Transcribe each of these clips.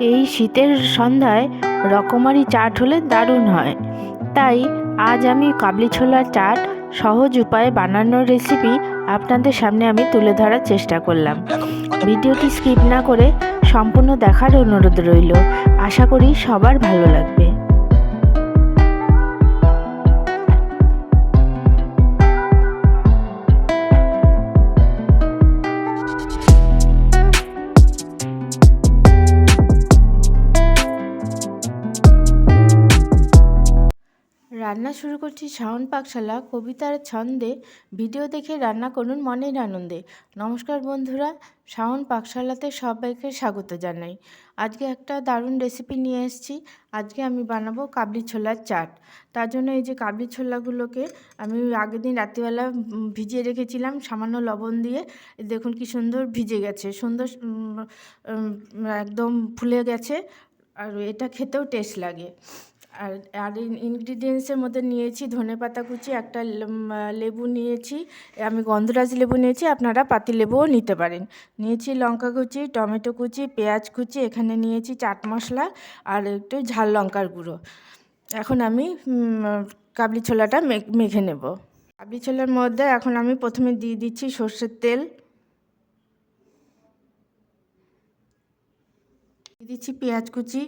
এই শীতের সন্ধ্যায় রকমারি চাট হলে দারুণ হয়। তাই আজ আমি কাবলি ছোলার চাট সহজ উপায়ে বানানোর রেসিপি আপনাদের সামনে আমি তুলে ধরার চেষ্টা করলাম। ভিডিওটি স্কিপ না করে সম্পূর্ণ দেখার অনুরোধ রইল। আশা করি সবার ভালো লাগবে। রান্না শুরু করছি শাওন পাকশালা, কবিতার ছন্দে। ভিডিও দেখে রান্না করুন মনের আনন্দে। নমস্কার বন্ধুরা, শাওন পাকশালাতে সবাইকে স্বাগত জানাই। আজকে একটা দারুণ রেসিপি নিয়ে এসেছি। আজকে আমি বানাবো কাবলি ছোলার চাট। তার জন্য এই যে কাবলি ছোলাগুলোকে আমি আগের দিন রাত্রিবেলা ভিজিয়ে রেখেছিলাম সামান্য লবণ দিয়ে। দেখুন কি সুন্দর ভিজে গেছে, সুন্দর একদম ফুলে গেছে। আর এটা খেতেও টেস্ট লাগে। আর আর ইনগ্রিডিয়েন্টসের মধ্যে নিয়েছি ধনে পাতা কুচি, একটা লেবু নিয়েছি, আমি গন্ধরাজ লেবু নিয়েছি, আপনারা পাতি লেবুও নিতে পারেন। নিয়েছি লঙ্কা কুচি, টমেটো কুচি, পেঁয়াজ কুচি, এখানে নিয়েছি চাট মশলা আর একটু ঝাল লঙ্কার গুঁড়ো। এখন আমি কাবলি ছোলাটা মেখে নেব। কাবলি ছোলার মধ্যে এখন আমি প্রথমে দিয়ে দিচ্ছি সর্ষের তেল। দিয়ে দিচ্ছি পেঁয়াজ কুচি।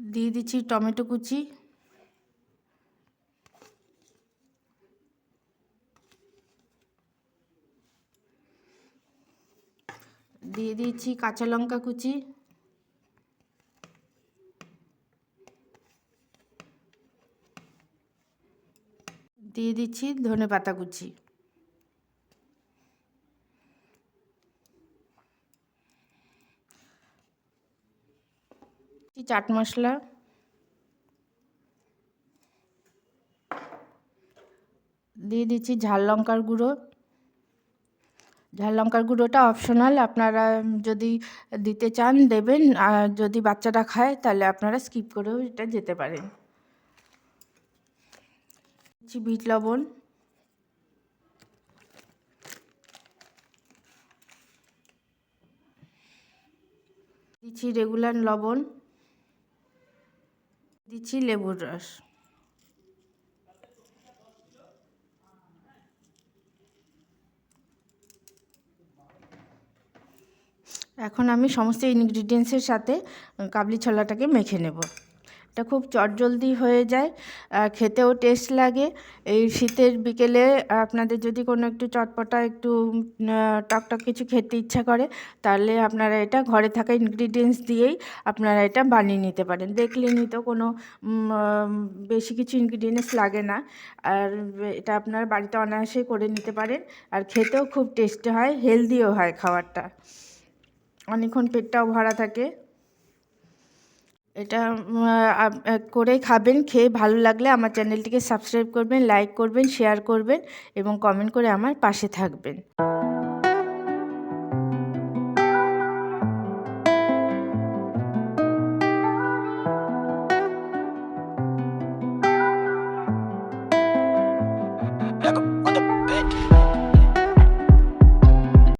দিয়ে দিচ্ছি টমেটো কুচি। দিয়ে দিচ্ছি কাঁচা লঙ্কা কুচি। দিয়ে দিচ্ছি ধনে পাতা কুচি। চাট মশলা। দিয়ে দিচ্ছি ঝাল লঙ্কার গুঁড়ো। ঝাল লঙ্কার গুঁড়োটা অপশনাল আপনারা যদি দিতে চান, দেবেন। আর যদি বাচ্চারা খায়, তাহলে আপনারা স্কিপ করেও এটা যেতে পারেন। বিট লবণ। দিচ্ছি রেগুলার লবণ। দিচ্ছি লেবুর রস। এখন আমি সমস্ত ইনগ্রিডিয়েন্টসের সাথে কাবলি ছোলাটাকে মেখে নেব। এটা খুব চটজলদি হয়ে যায় খেতেও টেস্ট লাগে। এই শীতের বিকেলে আপনাদের যদি কোনো একটু চটপটা একটু টকটক কিছু খেতে ইচ্ছা করে, তাহলে আপনারা এটা ঘরে থাকা ইনগ্রিডিয়েন্টস দিয়েই আপনারা এটা বানিয়ে নিতে পারেন। দেখলেনই তো কোনো বেশি কিছু ইনগ্রিডিয়েন্টস লাগে না। আর এটা আপনারা বাড়িতে অনায়াসেই করে নিতে পারেন। আর খেতেও খুব টেস্টি হয় হেলদিও হয় খাবারটা। অনেকক্ষণ পেটটাও ভরা থাকে। এটা করে খাবেন, খেয়ে ভালো লাগলে আমার চ্যানেলটিকে সাবস্ক্রাইব করবেন, লাইক করবেন, শেয়ার করবেন এবং কমেন্ট করে আমার পাশে থাকবেন।